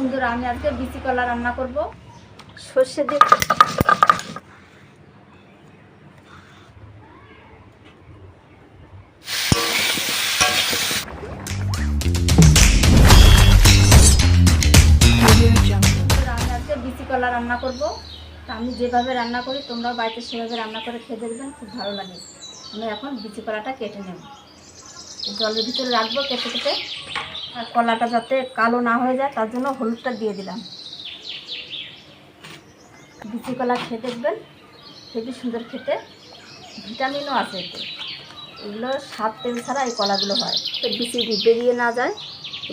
বন্ধুরা আমি আজকে বিচি কলা রান্না করব। সর্ষে দিয়ে আমি আজকে বিচি কলা রান্না করব। আমি যেভাবে রান্না করি তোমরা বাড়িতে সেভাবে রান্না করে খেয়ে দেখবেন খুব ভালো লাগে। আমি এখন বিচি কলাটা কেটে নেব। জলের ভিতরে রাখব কেটে কেটে। আর কলাটা যাতে কালো না হয়ে যায়, তার জন্য হলুদটা দিয়ে দিলাম। বিচি কলা খেয়ে দেখবেন হেবি সুন্দর খেতে। ভিটামিনও আছে এগুলো সাত তেল ছাড়া এই কলাগুলো হয়। তো বিচি বেরিয়ে না যায়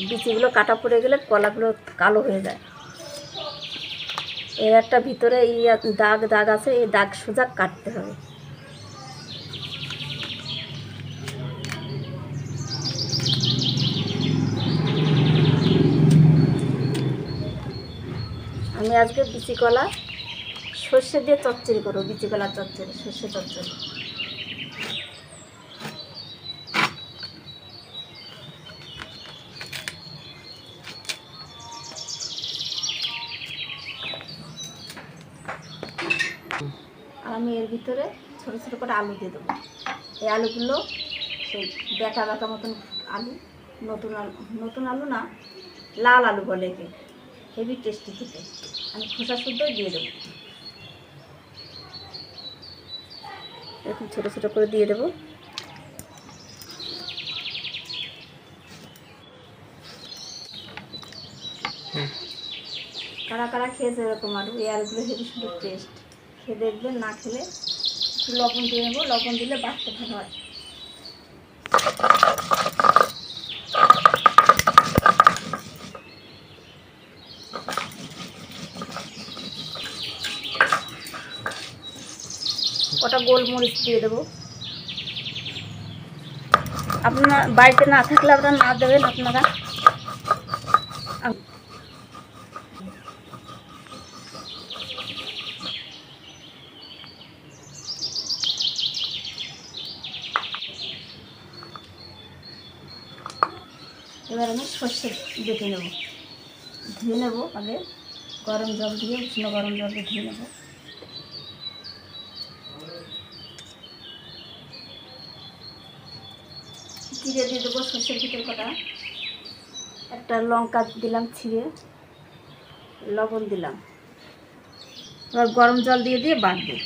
বিচিগুলো কাটা পড়ে গেলে কলাগুলো কালো হয়ে যায়। এর একটা ভিতরে এই দাগ দাগ আছে, এই দাগ সোজা কাটতে হবে। আজকে বিচি কলা। সর্ষে দিয়ে চচ্চড়ি করব, বিচি কলা চচ্চড়ি, সর্ষে চচ্চড়ি। আমি এর ভিতরে ছোটো ছোটো করে আলু দিয়ে দেবো। এই আলুগুলো সেই বেটা বেটা মতন আলু, নতুন আলু নতুন আলু না, লাল আলু বলে একে। হেভি টেস্টি খেতে আমি খোসা শুদ্ধ দিয়ে দেবো। এরকম ছোটো ছোটো করে দিয়ে দেবো। কারা কারা খেয়েছে এরকম আলু? এই আলুগুলো হেভি সুন্দর টেস্ট খেয়ে দেখবেন, না খেলে লবণ দিয়ে নেব। লবণ দিলে বাড়তে ভালো হয়। ওটা গোলমরিচ দিয়ে দেবো। আপনার বাড়িতে না থাকলে আপনারা না দেবেন আপনারা। এবার আমি সর্ষে বেটে নেব। ধুয়ে নেব আগে। গরম জল দিয়ে, উষ্ণ গরম জল দিয়ে ধুয়ে নেব। জিরে দিয়ে দেবো সর্ষের ভিতর কটা। একটা লঙ্কা দিলাম, ছিঁড়ে। লবণ দিলাম। এবার গরম জল দিয়ে দিয়ে বাটবো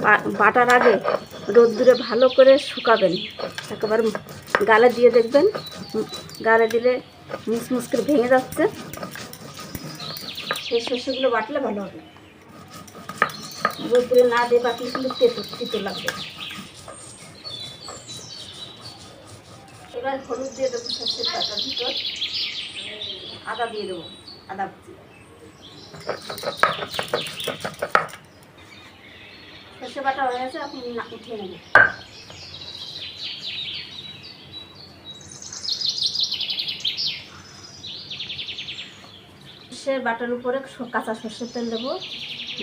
বা- বাটার আগে রোদ্দুরে ভালো করে শুকাবেন। একেবারে গালে দিয়ে দেখবেন। গালে দিলে মুসমুস করে ভেঙে যাচ্ছে। সেই শস্যগুলো বাটলে ভালো হবে। রোদ্দুরে না দিয়ে বাটলে কিন্তু তেতো লাগবে। এবার হলুদ দিয়ে দেবো শস্যের পাতার ভিতর। আদা দিয়ে দেবো, আদা কুচি সর্ষে বাটা হয়ে গেছে আপনি উঠিয়ে নেবেন সর্ষের বাটার উপরে কাঁচা সর্ষের তেল দেবো।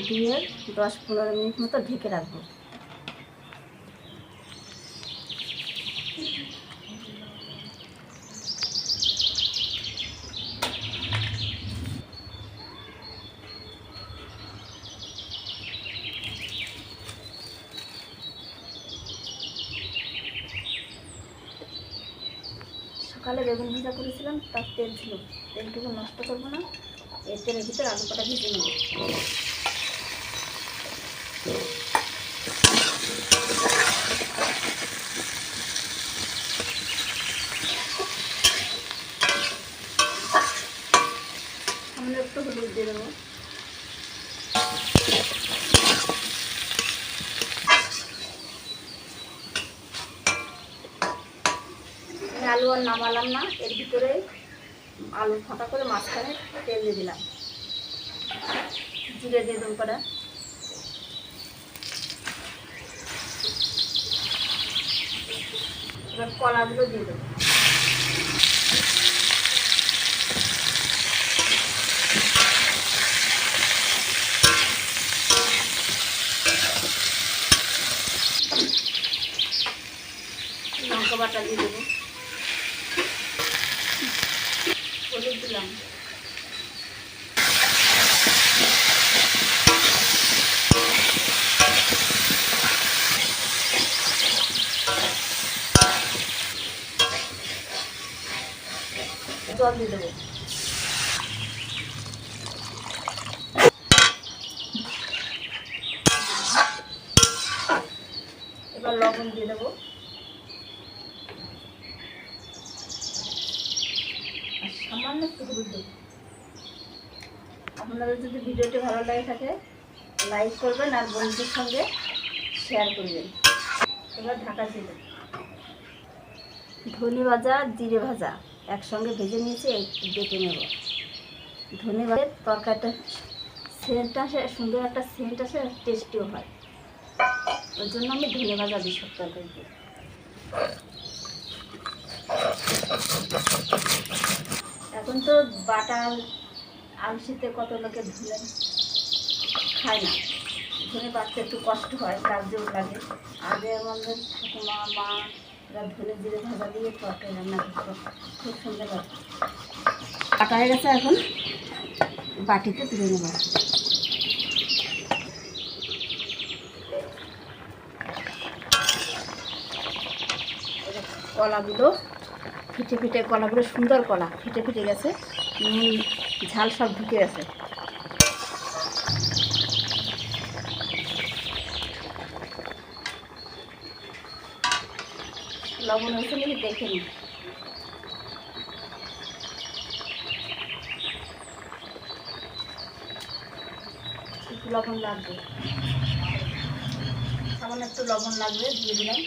দিয়ে দশ পনেরো মিনিট মতো ঢেকে রাখব। সকালে বেগুন ভাজা করেছিলাম, তার তেল ছিল। তেলটুকু নষ্ট করব না, এর তেলের ভিতরে আলু কটা ভেজে নেব সামনে একটু হলুদ দিয়ে দেবো আর নামালাম না, এর ভিতরে আলু ফাঁকা করে মাঝখানে তেল দিয়ে দিলাম। জিরে দিয়ে দেবো কটা। এবার কলাগুলো দিয়ে দেবো। লঙ্কা বাটা দিয়ে দেবো। দিলাম জল দিয়ে দেবো এবার লবণ দিয়ে দেবো একটু হলুদ দেবো আপনাদের যদি ভিডিওটি ভালো লাগে থাকে, লাইক করবেন আর বন্ধুদের সঙ্গে শেয়ার করবেন। এবার ঢাকা দেবো ধনে ভাজা, জিরে ভাজা একসঙ্গে ভেজে নিয়েছি বেটে নেব। ধনে ভাজার তরকারিটা সেন্ট আসে, সুন্দর একটা সেন্ট আসে টেস্টিও হয়। ওই জন্য আমি ধনে ভাজা দিই সব তরকারিতে এখন তো বাটা আলসিতে কত লোকে ধুলে খায় না। ধনে বাটতে একটু কষ্ট হয়, তার কাজেও লাগে। আগে আমাদের ঠাকুমা, মা, এরা ধনে জিরে ভাজা দিয়ে তরকারি রান্না করতো। খুব সুন্দর লাগে বাটা হয়ে গেছে এখন। বাটিতে তুলে নেব। কলাগুলো ফিটে ফিটে কলাগুলো সুন্দর কলা, ফিটে ফিটে গেছে। নুন ঝাল সব ঢুকে গেছে। লবণ হয়েছে নাকি দেখে একটু লবণ লাগবে। সামান্য একটু লবণ লাগবে, দিয়ে দিলাম।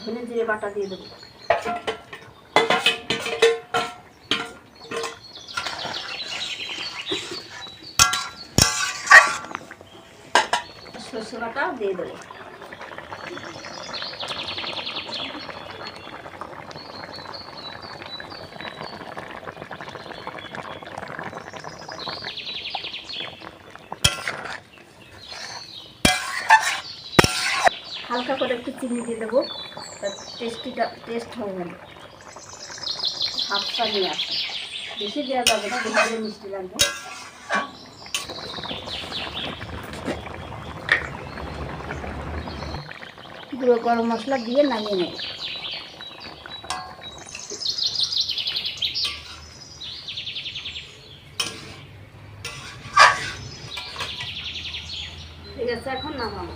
ধনে জিরে বাটা দিয়ে দেবো। সর্ষে বাটা দিয়ে দেবো হালকা করে একটু চিনি দিয়ে দেবো। টেস্টিটা, টেস্ট হবে না হাফটা নিয়ে আসে। বেশি দেওয়া যাবে না বেশি মিষ্টি লাগবে। গুঁড়ো গরম মশলা দিয়ে নামিয়ে নেব। ঠিক আছে, এখন নামাবো।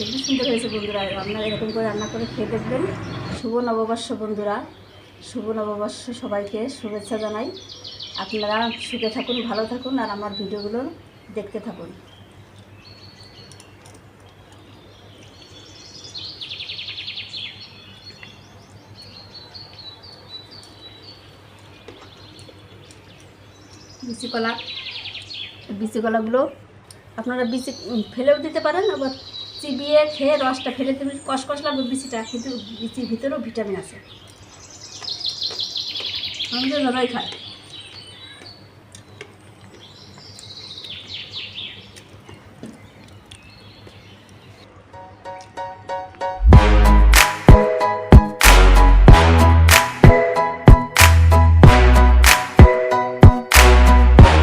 খুবই সুন্দর হয়েছে বন্ধুরা। আপনারা এরকম করে রান্না করে খেয়ে দেখবেন। শুভ নববর্ষ বন্ধুরা। শুভ নববর্ষ সবাইকে শুভেচ্ছা জানাই। আপনারা সুখে থাকুন, ভালো থাকুন আর আমার ভিডিওগুলো দেখতে থাকুন। বিচি কলা। কলাগুলো আপনারা বিচি ফেলেও দিতে পারেন, আবার চিবিয়ে খেয়ে রসটা ফেলে তুমি কষকষ লাগবে বিচিটা, কিন্তু বিচির ভিতরেও ভিটামিন আছে। আমাদের সবাই খায়